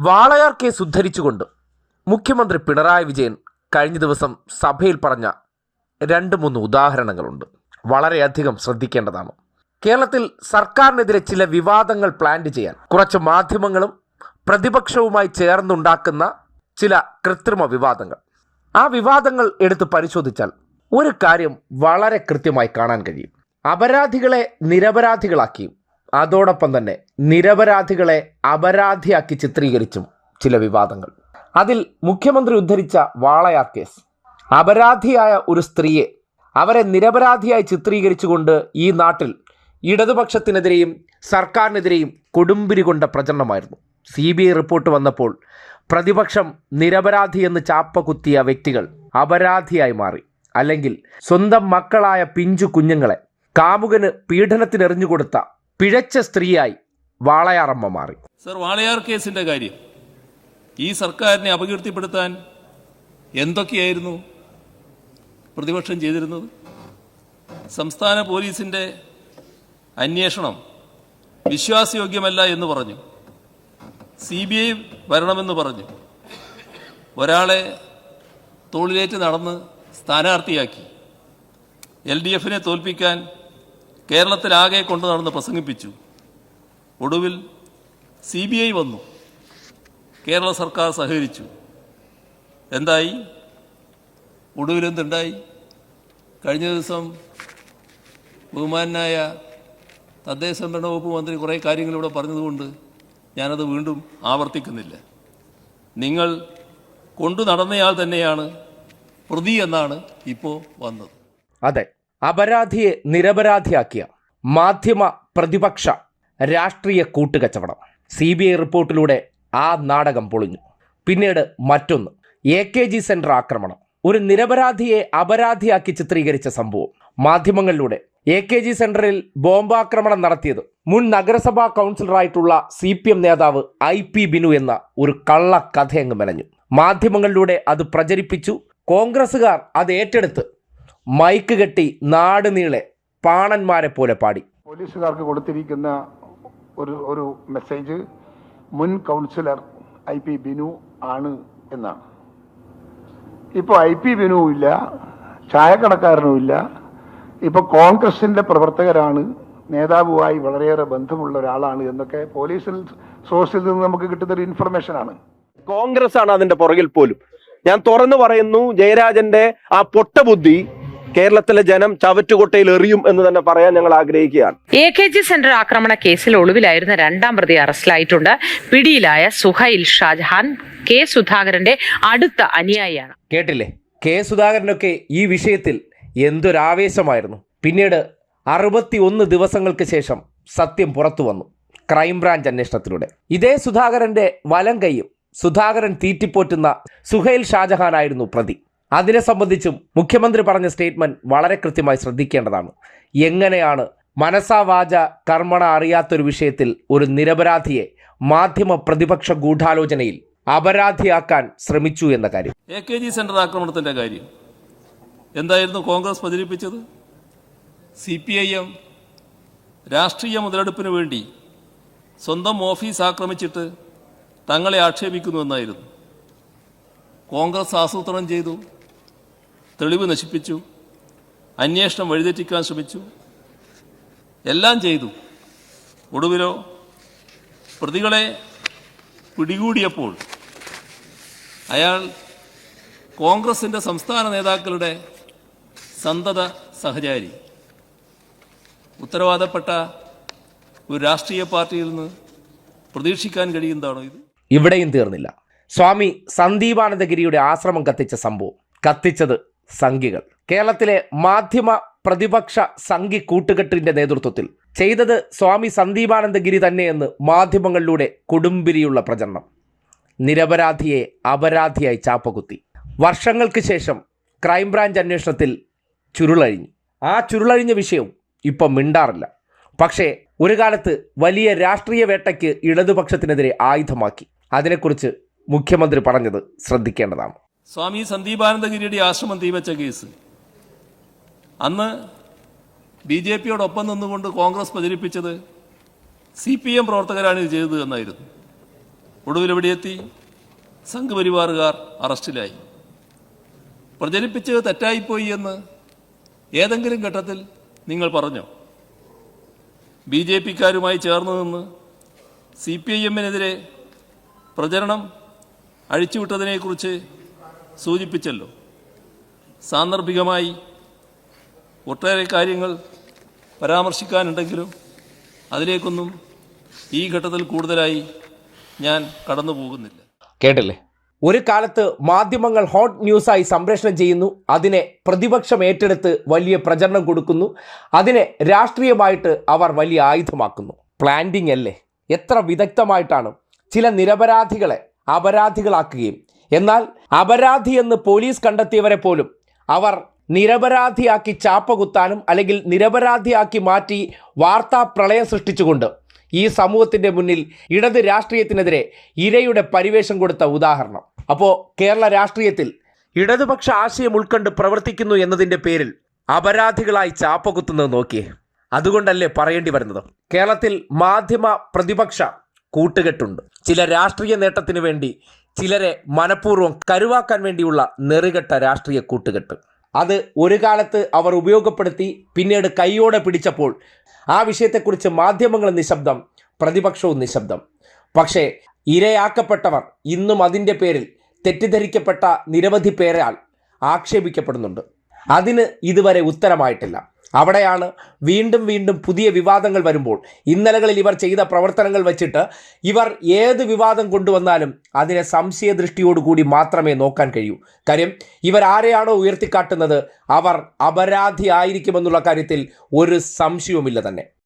Walayar case ഉദ്ധരിച്ചുകൊണ്ട് മുഖ്യമന്ത്രി പിണറായി വിജയൻ കഴിഞ്ഞ ദിവസം സഭയിൽ പറഞ്ഞ രണ്ട് മൂന്ന് ഉദാഹരണങ്ങളുണ്ട്. വളരെയധികം ശ്രദ്ധിക്കേണ്ടതാണ്. കേരളത്തിൽ സർക്കാരിനെതിരെ ചില വിവാദങ്ങൾ പ്ലാൻ ചെയ്യാൻ കുറച്ച് മാധ്യമങ്ങളും പ്രതിപക്ഷവുമായി ചേർന്നുണ്ടാക്കുന്ന ചില കൃത്രിമ വിവാദങ്ങൾ. ആ വിവാദങ്ങൾ എടുത്ത് പരിശോധിച്ചാൽ ഒരു കാര്യം വളരെ കൃത്യമായി കാണാൻ കഴിയും. അപരാധികളെ നിരപരാധികളാക്കിയും അതോടൊപ്പം തന്നെ നിരപരാധികളെ അപരാധിയാക്കി ചിത്രീകരിച്ചും ചില വിവാദങ്ങൾ. അതിൽ മുഖ്യമന്ത്രി ഉദ്ധരിച്ച വാളയാർ കേസ്. അപരാധിയായ ഒരു സ്ത്രീയെ അവരെ നിരപരാധിയായി ചിത്രീകരിച്ചുകൊണ്ട് ഈ നാട്ടിൽ ഇടതുപക്ഷത്തിനെതിരെയും സർക്കാരിനെതിരെയും കൊടുമ്പിരി കൊണ്ട പ്രചരണമായിരുന്നു. സി ബി ഐ റിപ്പോർട്ട് വന്നപ്പോൾ പ്രതിപക്ഷം നിരപരാധി എന്ന് ചാപ്പ കുത്തിയ വ്യക്തികൾ അപരാധിയായി മാറി. അല്ലെങ്കിൽ സ്വന്തം മക്കളായ പിഞ്ചു കുഞ്ഞുങ്ങളെ കാമുകന് പീഡനത്തിനെറിഞ്ഞുകൊടുത്ത പിഴച്ച സ്ത്രീയായി വാളയാറമ്മ മാറി. സർ വാളയാർ കേസിന്റെ കാര്യം. ഈ സർക്കാരിനെ അപകീർത്തിപ്പെടുത്താൻ എന്തൊക്കെയായിരുന്നു പ്രതിപക്ഷം ചെയ്തിരുന്നത്? സംസ്ഥാന പോലീസിന്റെ അന്വേഷണം വിശ്വാസയോഗ്യമല്ല എന്ന് പറഞ്ഞു. സി ബി ഐ വരണമെന്ന് പറഞ്ഞു. ഒരാളെ തോളിലേറ്റ് നടന്ന് സ്ഥാനാർത്ഥിയാക്കി. എൽ ഡി എഫിനെ തോൽപ്പിക്കാൻ കേരളത്തിലാകെ കൊണ്ടു നടന്ന് പ്രസംഗിപ്പിച്ചു. ഒടുവിൽ സി ബി ഐ വന്നു. കേരള സർക്കാർ സഹകരിച്ചു. എന്തായി? ഒടുവിൽ എന്തുണ്ടായി? കഴിഞ്ഞ ദിവസം ബഹുമാനായ തദ്ദേശ സംഭരണ വകുപ്പ് മന്ത്രി കുറേ കാര്യങ്ങൾ ഇവിടെ പറഞ്ഞതുകൊണ്ട് ഞാനത് വീണ്ടും ആവർത്തിക്കുന്നില്ല. നിങ്ങൾ കൊണ്ടു നടന്നയാൾ തന്നെയാണ് പ്രതി എന്നാണ് ഇപ്പോൾ വന്നത്. അതെ. അപരാധിയെ നിരപരാധിയാക്കിയ മാധ്യമ പ്രതിപക്ഷ രാഷ്ട്രീയ കൂട്ടുകച്ചവടം. സി ബി ഐ റിപ്പോർട്ടിലൂടെ ആ നാടകം പൊളിഞ്ഞു. പിന്നീട് മറ്റൊന്ന്. എ കെ ജി സെന്റർ ആക്രമണം. ഒരു നിരപരാധിയെ അപരാധിയാക്കി ചിത്രീകരിച്ച സംഭവം. മാധ്യമങ്ങളിലൂടെ എ കെ ജി സെന്ററിൽ ബോംബാക്രമണം നടത്തിയത് മുൻ നഗരസഭാ കൗൺസിലറായിട്ടുള്ള സി പി എം നേതാവ് ഐ പി ബിനു എന്ന ഒരു കള്ള കഥയങ്ങ് മെനഞ്ഞു. മാധ്യമങ്ങളിലൂടെ അത് പ്രചരിപ്പിച്ചു. കോൺഗ്രസ്സുകാർ അത് ഏറ്റെടുത്ത് മൈക്ക് കെട്ടി നാട് നീളെ പാണന്മാരെ പോലെ പാടി. പോലീസുകാർക്ക് കൊടുത്തിരിക്കുന്ന ഒരു ഒരു മെസ്സേജ് മുൻ കൗൺസിലർ ഐ പി ബിനു ആണ് എന്നാണ്. ഇപ്പോൾ ഐ പി ബിനു ഇല്ല ചായക്കടക്കാരനും ഇല്ല. ഇപ്പോൾ കോൺഗ്രസിന്റെ പ്രവർത്തകരാണ് നേതാവുമായി വളരെയേറെ ബന്ധമുള്ള ഒരാളാണ് എന്നൊക്കെ പോലീസിൽ സോഴ്സിൽ നിന്ന് നമുക്ക് കിട്ടുന്ന ഒരു ഇൻഫർമേഷനാണ്. കോൺഗ്രസ് ആണ് അതിന്റെ പുറകിൽ പോലും. ഞാൻ തുറന്നു പറയുന്നു ജയരാജന്റെ ആ പൊട്ടബുദ്ധി കേരളത്തിലെ ജനം ചവറ്റുകൊട്ടയിൽ എറിയും എന്ന് തന്നെ പറയാൻ ഞങ്ങൾ ആഗ്രഹിക്കുകയാണ്. എ കെ ജി സെന്റർ ആക്രമണ കേസിൽ ഒളിവിലായിരുന്ന രണ്ടാം പ്രതി അറസ്റ്റിലായിട്ടുണ്ട്. പിടിയിലായ സുഹൈൽ ഷാജഹാൻ കെ സുധാകരന്റെ അടുത്ത അനുയായിയാണ്. കേട്ടില്ലേ? കെ സുധാകരനൊക്കെ ഈ വിഷയത്തിൽ എന്തൊരാവേശമായിരുന്നു. പിന്നീട് അറുപത്തി ഒന്ന് ദിവസങ്ങൾക്ക് ശേഷം സത്യം പുറത്തു വന്നു ക്രൈംബ്രാഞ്ച് അന്വേഷണത്തിലൂടെ. ഇതേ സുധാകരന്റെ വലം കൈയും സുധാകരൻ തീറ്റിപ്പോറ്റുന്ന സുഹൈൽ ഷാജഹാനായിരുന്നു പ്രതി. അതിനെ സംബന്ധിച്ചും മുഖ്യമന്ത്രി പറഞ്ഞ സ്റ്റേറ്റ്മെന്റ് വളരെ കൃത്യമായി ശ്രദ്ധിക്കേണ്ടതാണ്. എങ്ങനെയാണ് മനസാവാച കർമ്മണ അറിയാത്തൊരു വിഷയത്തിൽ ഒരു നിരപരാധിയെ മാധ്യമ പ്രതിപക്ഷ ഗൂഢാലോചനയിൽ അപരാധിയാക്കാൻ ശ്രമിച്ചു എന്ന കാര്യം? എ കെ ജി സെന്റർ ആക്രമണത്തിന്റെ കാര്യം. എന്തായിരുന്നു കോൺഗ്രസ് പ്രചരിപ്പിച്ചത്? സി പി ഐ എം രാഷ്ട്രീയ മുതലെടുപ്പിന് വേണ്ടി സ്വന്തം ഓഫീസ് ആക്രമിച്ചിട്ട് തങ്ങളെ ആക്ഷേപിക്കുന്നുവെന്നായിരുന്നു കോൺഗ്രസ് ആസൂത്രണം ചെയ്തു. തെളിവ് നശിപ്പിച്ചു. അന്വേഷണം വഴിതെറ്റിക്കാൻ ശ്രമിച്ചു. എല്ലാം ചെയ്തു. ഒടുവിലോ പ്രതികളെ പിടികൂടിയപ്പോൾ അയാൾ കോൺഗ്രസിന്റെ സംസ്ഥാന നേതാക്കളുടെ സന്തത സഹചാരി. ഉത്തരവാദപ്പെട്ട ഒരു രാഷ്ട്രീയ പാർട്ടിയിൽ നിന്ന് പ്രതീക്ഷിക്കാൻ കഴിയുന്നതാണോ ഇത്? ഇവിടെയും തീർന്നില്ല. സ്വാമി സന്ദീപാനന്ദഗിരിയുടെ ആശ്രമം കത്തിച്ച സംഭവം. കത്തിച്ചത് സംഘികൾ കേരളത്തിലെ മാധ്യമ പ്രതിപക്ഷ സംഘി കൂട്ടുകെട്ടിന്റെ നേതൃത്വത്തിൽ ചെയ്തത് സ്വാമി സന്ദീപാനന്ദഗിരി തന്നെയെന്ന് മാധ്യമങ്ങളിലൂടെ കൊടുമ്പിരിയുള്ള പ്രചരണം. നിരപരാധിയെ അപരാധിയായി ചാപ്പകുത്തി. വർഷങ്ങൾക്ക് ശേഷം ക്രൈംബ്രാഞ്ച് അന്വേഷണത്തിൽ ചുരുളഴിഞ്ഞു. ആ ചുരുളഴിഞ്ഞ വിഷയം ഇപ്പം മിണ്ടാറില്ല. പക്ഷേ ഒരു കാലത്ത് വലിയ രാഷ്ട്രീയ വേട്ടയ്ക്ക് ഇടതുപക്ഷത്തിനെതിരെ ആയുധമാക്കി. അതിനെക്കുറിച്ച് മുഖ്യമന്ത്രി പറഞ്ഞത് ശ്രദ്ധിക്കേണ്ടതാണ്. സ്വാമി സന്ദീപാനന്ദഗിരിയുടെ ആശ്രമം തീവച്ച കേസ്. അന്ന് ബി ജെ പിയോടൊപ്പം നിന്നുകൊണ്ട് കോൺഗ്രസ് പ്രചരിപ്പിച്ചത് സി പി എം പ്രവർത്തകരാണ് ഇത് ചെയ്തത് എന്നായിരുന്നു. ഒടുവിൽ എവിടെയെത്തി സംഘപരിവാറുകാർ അറസ്റ്റിലായി. പ്രചരിപ്പിച്ചത് തെറ്റായിപ്പോയി എന്ന് ഏതെങ്കിലും ഘട്ടത്തിൽ നിങ്ങൾ പറഞ്ഞോ? ബി ജെ പിക്കാരുമായി ചേർന്ന് നിന്ന് സി പി ഐ എമ്മിനെതിരെ പ്രചരണം അഴിച്ചുവിട്ടതിനെക്കുറിച്ച് സൂചിപ്പിച്ചല്ലോ. സാന്ദർഭികമായി ഒട്ടേറെ കാര്യങ്ങൾ പരാമർശിക്കാനുണ്ടെങ്കിലും അതിലേക്കൊന്നും ഈ ഘട്ടത്തിൽ കൂടുതലായി ഞാൻ കടന്നു പോകുന്നില്ല കേട്ടില്ലേ? ഒരു കാലത്ത് മാധ്യമങ്ങൾ ഹോട്ട് ന്യൂസായി സംപ്രേഷണം ചെയ്യുന്നു. അതിനെ പ്രതിപക്ഷം ഏറ്റെടുത്ത് വലിയ പ്രചരണം കൊടുക്കുന്നു. അതിനെ രാഷ്ട്രീയമായിട്ട് അവർ വലിയ ആയുധമാക്കുന്നു. പ്ലാന്റിംഗ് അല്ലേ? എത്ര വിദഗ്ധമായിട്ടാണ് ചില നിരപരാധികളെ അപരാധികളാക്കുകയും. എന്നാൽ അപരാധി എന്ന് പോലീസ് കണ്ടെത്തിയവരെ പോലും അവർ നിരപരാധിയാക്കി ചാപ്പകുത്താനും അല്ലെങ്കിൽ നിരപരാധിയാക്കി മാറ്റി വാർത്താ പ്രളയം സൃഷ്ടിച്ചുകൊണ്ട് ഈ സമൂഹത്തിന്റെ മുന്നിൽ ഇടത് രാഷ്ട്രീയത്തിനെതിരെ ഇരയുടെ പരിവേഷം കൊടുത്ത ഉദാഹരണം. അപ്പോൾ കേരള രാഷ്ട്രീയത്തിൽ ഇടതുപക്ഷ ആശയം ഉൾക്കൊണ്ട് പ്രവർത്തിക്കുന്നു എന്നതിന്റെ പേരിൽ അപരാധികളായി ചാപ്പകുത്തുന്നത് നോക്കിയേ. അതുകൊണ്ടല്ലേ പറയേണ്ടി വരുന്നത്? കേരളത്തിൽ മാധ്യമ പ്രതിപക്ഷ കൂട്ടുകെട്ടുണ്ട്. ചില രാഷ്ട്രീയ നേട്ടത്തിന് വേണ്ടി ചിലരെ മനഃപൂർവം കരുവാക്കാൻ വേണ്ടിയുള്ള നെറുകെട്ട രാഷ്ട്രീയ കൂട്ടുകെട്ട്. അത് ഒരു കാലത്ത് അവർ ഉപയോഗപ്പെടുത്തി പിന്നീട് കൈയോടെ പിടിച്ചപ്പോൾ ആ വിഷയത്തെക്കുറിച്ച് മാധ്യമങ്ങൾ നിശബ്ദം പ്രതിപക്ഷവും നിശബ്ദം. പക്ഷേ ഇരയാക്കപ്പെട്ടവർ ഇന്നും അതിന്റെ പേരിൽ തെറ്റിദ്ധരിക്കപ്പെട്ട നിരവധി പേരാൽ ആക്ഷേപിക്കപ്പെടുന്നുണ്ട്. അതിന് ഇതുവരെ ഉത്തരമായിട്ടില്ല. അവിടെയാണ് വീണ്ടും വീണ്ടും പുതിയ വിവാദങ്ങൾ വരുമ്പോൾ ഇന്നലകളിൽ ഇവർ ചെയ്ത പ്രവർത്തനങ്ങൾ വച്ചിട്ട് ഇവർ ഏത് വിവാദം കൊണ്ടുവന്നാലും അതിനെ സംശയദൃഷ്ടിയോടുകൂടി മാത്രമേ നോക്കാൻ കഴിയൂ. കാര്യം ഇവർ ആരെയാണോ ഉയർത്തിക്കാട്ടുന്നത്? അവർ അപരാധി ആയിരിക്കുമെന്നുള്ള കാര്യത്തിൽ ഒരു സംശയവുമില്ല തന്നെ.